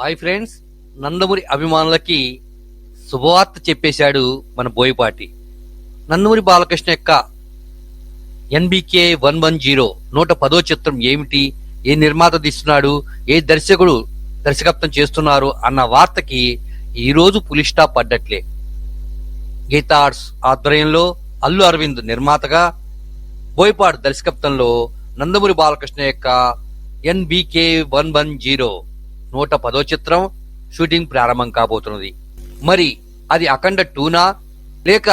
Hi friends Nandamuri అభిమానులకి శుభవార్త చెప్పేశాడు మన బోయపాటి. నందమూరి బాలకృష్ణ యొక్క ఎన్బికే వన్ వన్ జీరో నూట పదో చిత్రం ఏమిటి ఏ నిర్మాత తీస్తున్నాడు ఏ దర్శకుడు దర్శకత్వం చేస్తున్నారు అన్న వార్తకి ఈరోజు రోజు పులి పడ్డట్లే గీతా ఆర్ట్స్ ఆధ్వర్యంలో అల్లు అరవింద్ నిర్మాతగా బోయపాటి దర్శకత్వంలో నందమూరి బాలకృష్ణ యొక్క ఎన్బికే వన్ వన్ జీరో నూట పదో చిత్రం షూటింగ్ ప్రారంభం కాబోతున్నది. మరి అది అఖండ టూనా? లేక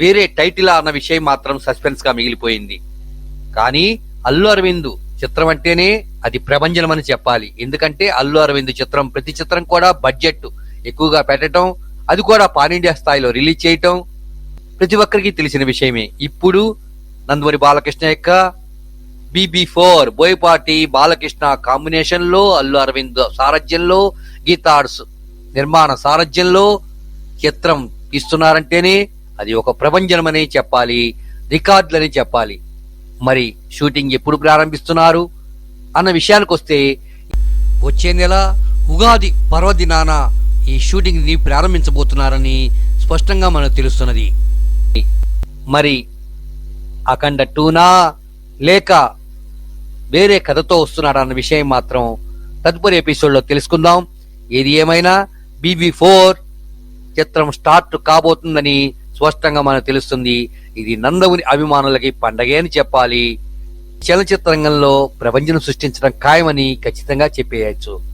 వేరే టైటిల్ అన్న విషయం మాత్రం సస్పెన్స్గా మిగిలిపోయింది. కానీ అల్లు అరవింద్ చిత్రం అంటేనే అది ప్రభంజనం అని చెప్పాలి. ఎందుకంటే అల్లు అరవింద్ చిత్రం ప్రతి చిత్రం కూడా బడ్జెట్ ఎక్కువగా పెట్టడం అది కూడా పాన్ ఇండియా స్థాయిలో రిలీజ్ చేయటం ప్రతి ఒక్కరికి తెలిసిన విషయమే. ఇప్పుడు నందమూరి బాలకృష్ణ యొక్క బీబీ ఫోర్ బోయపాటి బాలకృష్ణ కాంబినేషన్లో అల్లు అరవింద్ సారథ్యంలో గీతార్స్ నిర్మాణ సారథ్యంలో చిత్రం ఇస్తున్నారంటేనే అది ఒక ప్రపంచమని చెప్పాలి రికార్డులని చెప్పాలి. మరి షూటింగ్ ఎప్పుడు ప్రారంభిస్తున్నారు అన్న విషయానికి వస్తే వచ్చే నెల ఉగాది పర్వదినాన ఈ షూటింగ్ని ప్రారంభించబోతున్నారని స్పష్టంగా మనకు తెలుస్తున్నది. మరి అఖండ టూనా లేక వేరే కథతో వస్తున్నాడు అన్న విషయం మాత్రం తదుపరి ఎపిసోడ్లో తెలుసుకుందాం. ఏది ఏమైనా బీబీ ఫోర్ చిత్రం స్టార్ట్ కాబోతుందని స్పష్టంగా మనకు తెలుస్తుంది. ఇది నందముని అభిమానులకి పండగే అని చెప్పాలి. చలనచిత్ర రంగంలో ప్రపంచం సృష్టించడం ఖాయమని ఖచ్చితంగా చెప్పేయచ్చు.